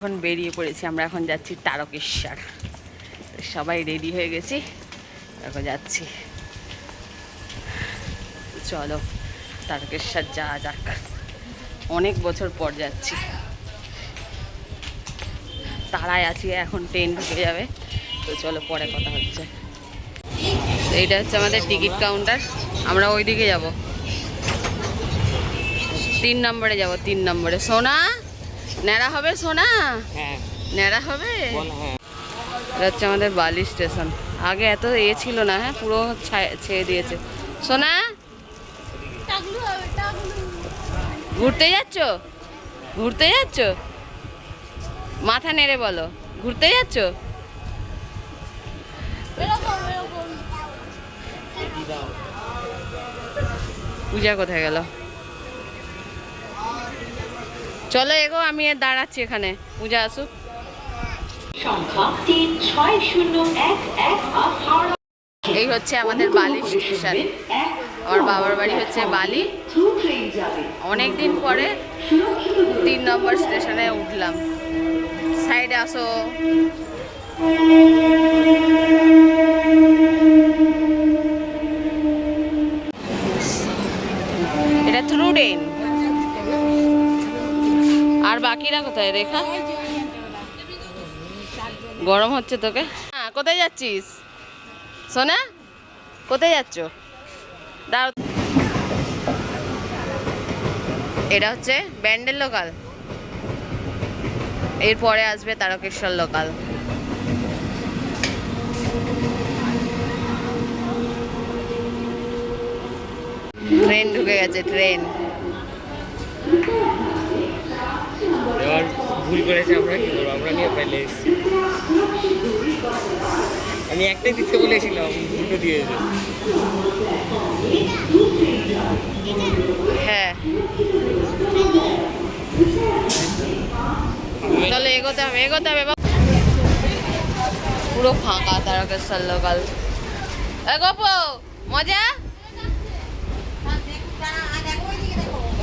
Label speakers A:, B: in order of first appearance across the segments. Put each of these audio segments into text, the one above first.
A: এখন বেরিয়ে পড়েছি, আমরা এখন যাচ্ছি তারকেশ্বর। সবাই রেডি হয়ে গেছি, এখন যাচ্ছি। চলো, তারকেশ্বর যাওয়া যাক। অনেক বছর পর যাচ্ছি। তারাই আছি, এখন ট্রেন ঢুকে যাবে। তো চলো, পরে কথা হচ্ছে। এইটা হচ্ছে আমাদের টিকিট কাউন্টার আমরা ওই দিকে যাব। তিন নম্বরে যাব, তিন নম্বরে। সোনা! ন্যাড়া হবে সোনা?
B: হ্যাঁ।
A: ন্যাড়া হবে?
B: হ্যাঁ।
A: এটা হচ্ছে আমাদের বালি স্টেশন। আগে এত এ ছিল না হ্যাঁ পুরো ছায়- ছেয়ে দিয়েছে। সোনা? ঘুরতে যাচ্ছ? ঘুরতে যাচ্ছ? মাথা নেড়ে বলো ঘুরতে যাচ্ছ? পূজা কোথায় গেল? চলো এগো আমি আর দাঁড়াচ্ছি এখানে। পূজা আসুক। এই হচ্ছে আমাদের বালি স্টেশন। আমার বাবার বাড়ি হচ্ছে বালি।
C: থ্রু ট্রেন যাবে।
A: অনেক দিন পরে তিন নম্বর স্টেশনে উঠলাম। সাইডে আসো। কোথায় রেখা গরম হচ্ছে তোকে? হ্যাঁ কোথায় যাচ্ছিস? সোনা, কোথায় যাচ্ছ? এটা হচ্ছে ব্যান্ডেল লোকাল এরপরে আসবে তারকেশ্বর লোকাল ট্রেন ঢুকে গেছে, ট্রেন।
B: এবার ভুল করেছে, আমরা কি করব? আমরা নিয়ে পেলে এসেছি। আমি একটাই দিতে বলেছিলাম দুটো দিয়েছে
A: হ্যাঁ। চলো এগোতে হবে এগোতে হবে। পুরো ফাঁকা তারকেশ্বর লোকাল। এ গপো মজা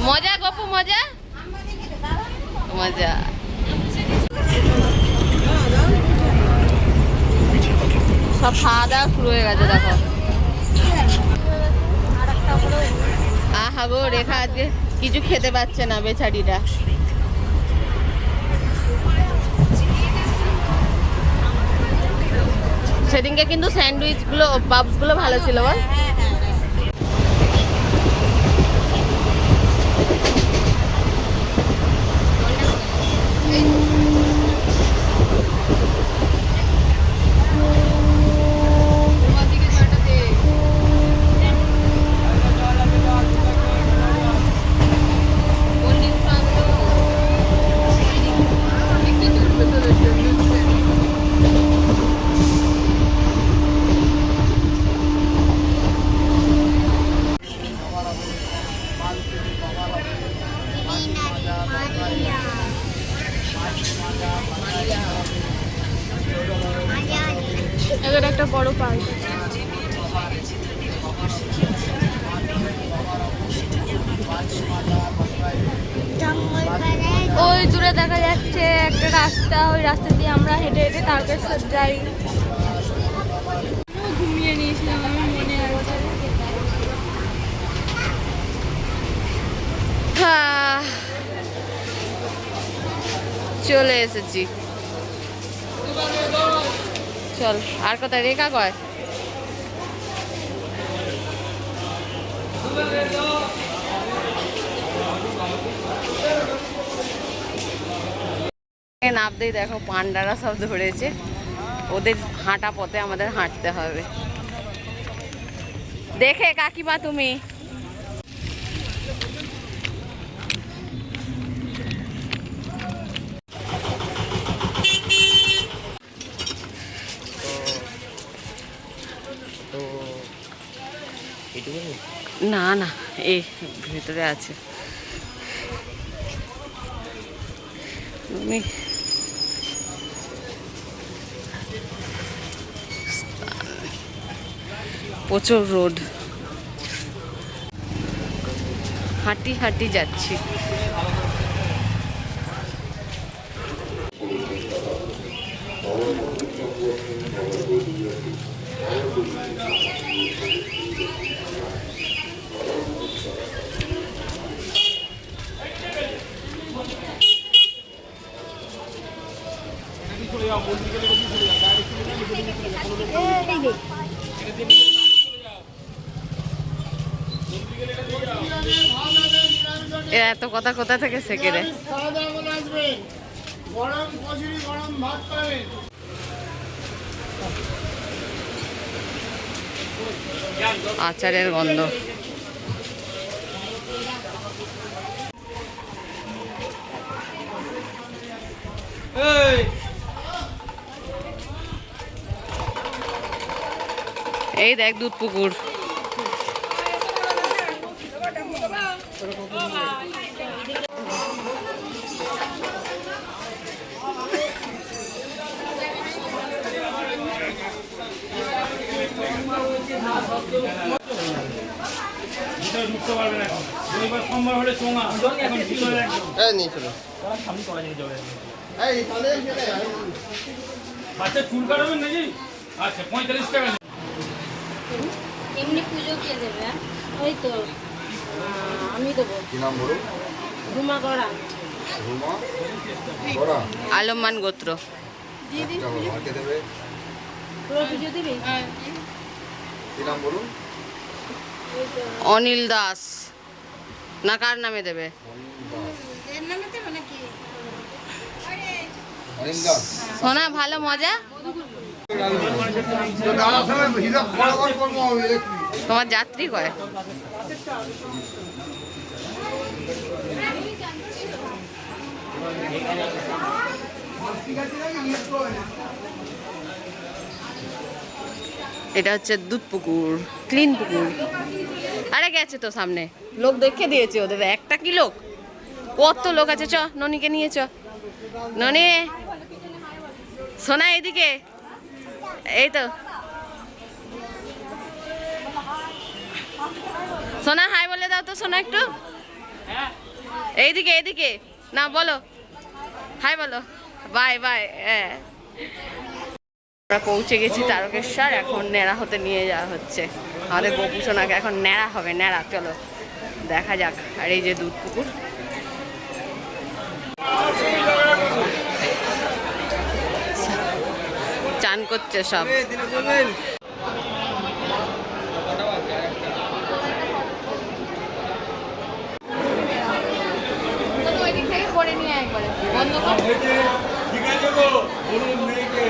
A: মজা গপু মজা মজা সব খাওয়া দাওয়া শুরু হয়ে গেছে, দেখো। আহা গো রেখা আজকে কিছু খেতে পাচ্ছে না বেচারিটা সেদিনকে কিন্তু স্যান্ডউইচগুলো পাপসগুলো ভালো ছিল, বল
D: এখানে একটা বড় পার্ক ওই দূরে দেখা যাচ্ছে একটা রাস্তা, ওই রাস্তা দিয়ে আমরা হেঁটে হেঁটে তারকেশ্বর যাই। ঘুমিয়ে নিয়েছিলাম, আমার মনে আছে।
A: চলে এসেছি। চল, আর কোথায়? রেখা কয়? নামতেই দেখো, পান্ডারা সব ধরেছে। ওদের হাঁটা পথে আমাদের হাঁটতে হবে। দেখে কাকিমা তুমি। না না এই ভেতরে আছে। প্রচুর রোড হাঁটি হাঁটি যাচ্ছি। এত কথা কোথা থেকে শেখে রে? আচারের গন্ধ।
B: সামনে করা যায় যাবে বাচ্চা চুল কাটাবেন নাকি? আচ্ছা পঁয়তাল্লিশ টাকা।
D: কে দেবে ওই তো আমি দেবো
E: কি নাম বলুন
D: রুমা গড়া
E: রুমা বড়া
A: আলমান গোত্র
E: একটা মাকে দেবে
D: পুরো দিবি
E: কি নাম বলুন
A: অনিল দাস না কার নামে দেবে
E: অনিল
A: সোনা ভালো মজা তোমার যাত্রী কয়? এটা হচ্ছে দুধ পুকুর ক্লিন পুকুর আরে গেছে তো সামনে। লোক দেখে দিয়েছে ওদের, একটা কি লোক? কত লোক আছে, চ, ননিকে নিয়ে চ। ননি, সোনা এদিকে। এই তো। সোনা হাই বলে দাও তো সোনা একটু। এইদিকে এইদিকে। না, বলো। হাই বলো। বাই বাই হ্যাঁ। আমরা পৌঁছে গেছি তারকেশ্বর, এখন ন্যাড়া হতে নিয়ে যাওয়া হচ্ছে। আমাদের গোপু সোনাকে এখন ন্যাড়া হবে, ন্যাড়া, চলো। দেখা যাক। আর এই যে দুধ পুকুর। চান করছে সব ওই দিক থেকে করে নিয়ে একবারে। বন্ধ কর।
B: ঠিক আছে গো বলুন মেয়েকে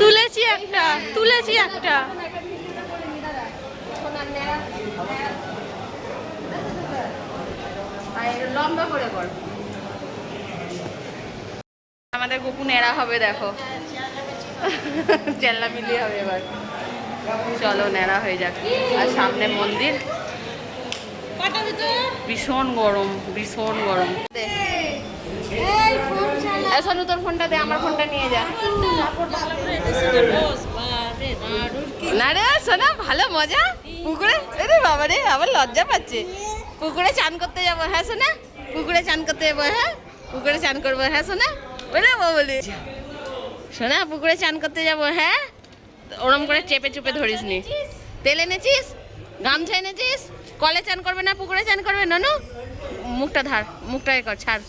D: তুলেছি একটা তুলেছি একটা।
A: লম্বা করে কর আমাদের গোপু নেড়া হবে দেখো। চেল্লামিলি হবে এবার। চলো নেড়া হয়ে যাক। আর সামনে মন্দির। ভীষণ গরম ভীষণ গরম। সোনু তোর ফোনটা দে আমার ফোনটা নিয়ে যা। না রে সোনা ভালো মজা। পুকুরে? আরে বাবা রে আবার লজ্জা পাচ্ছে। পুকুরে চান করতে যাব হ্যাঁ সোনা? পুকুরে চান করতে যাব হ্যাঁ? পুকুরে চান করব হ্যাঁ সোনা? বলে বলি। সোনা পুকুরে চান করতে যাব হ্যাঁ? ওরম করে চেপে চুপে ধরিস নি। তেল এনেছিস? গামছা এনেছিস? কলে চান করবে না, পুকুরে চান করবে? ননু, মুখটা ধার মুখটা এ কর, ছাড়।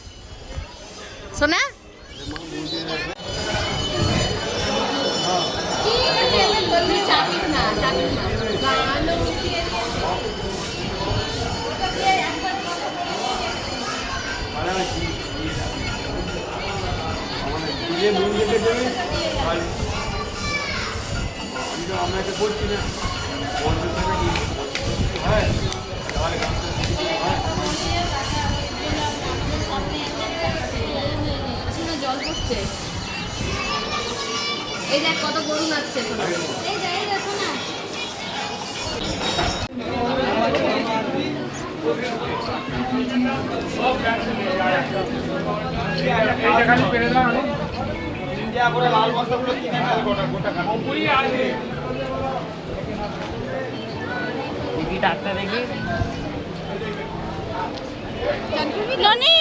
A: চাপিস না না
B: আমরা এটা করছি না
A: জল পড়ছে এই দেখ কত গরু দেখ এই দেখো না
B: এইটা খালি পেরে দাও ওপরই আছে দেখি ডাক্তার দেখি
D: ননি!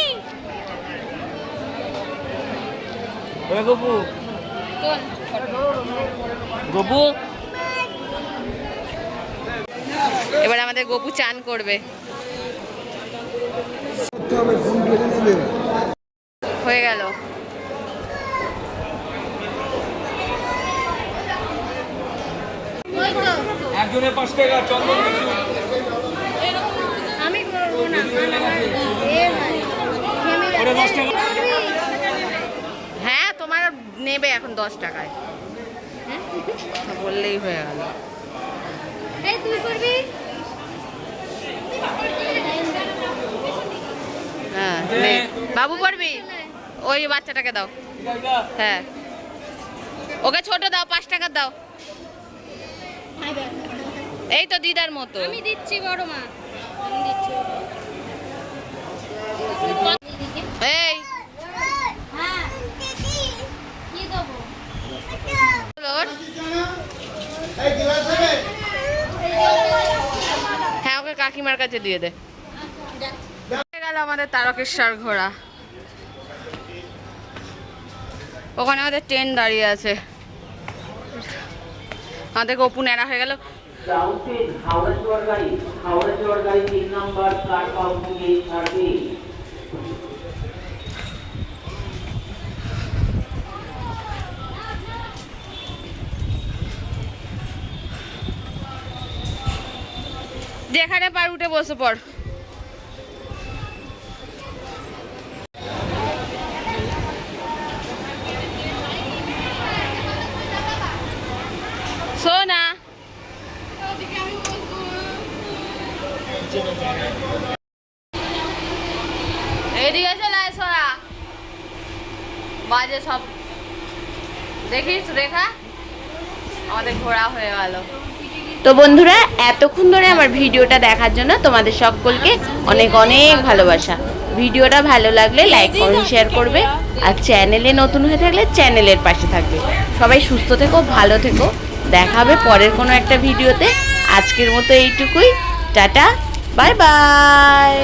B: ওরে গপু। গপু।
A: এবার আমাদের গপু চান করবে। হয়ে গেল।
B: একজনের পাঁচ টাকা চন্দন কিছু
D: আমি করব না
A: হ্যাঁ তোমার নেবে এখন দশ টাকায়। বললেই হয়ে গেল।
D: তুই করবি?
A: হ্যাঁ বাবু পড়বি? ওই বাচ্চাটাকে দাও। হ্যাঁ। ওকে ছোট দাও পাঁচ টাকা দাও। এই তো দিদার মতো।
D: আমি দিচ্ছি বড় মা। আমি দিচ্ছি
A: এই
D: হ্যাঁ
A: ওকে কাকিমার কাছে দিয়ে দে। গেল আমাদের তারকেশ্বর ঘোড়া। ওখানে আমাদের ট্রেন দাঁড়িয়ে আছে। আমাদের গপু নেড়া হয়ে গেল। যেখানে পার উঠে বসে পড় সোনা এদিকে চলে আয় সোনা বাজে সব। দেখিস রেখা? আমাদের ঘোরা হয়ে গেল। তো বন্ধুরা এতক্ষণ ধরে আমার ভিডিওটা দেখার জন্য তোমাদের সকলকে অনেক অনেক ভালোবাসা। ভিডিওটা ভালো লাগলে লাইক কমেন্ট শেয়ার করবে। আর চ্যানেলে নতুন হয়ে থাকলে চ্যানেলের পাশে থাকবে। সবাই সুস্থ থেকো ভালো থেকো। দেখা হবে পরের কোনো একটা ভিডিওতে। আজকের মতো এইটুকুই। Tata bye bye.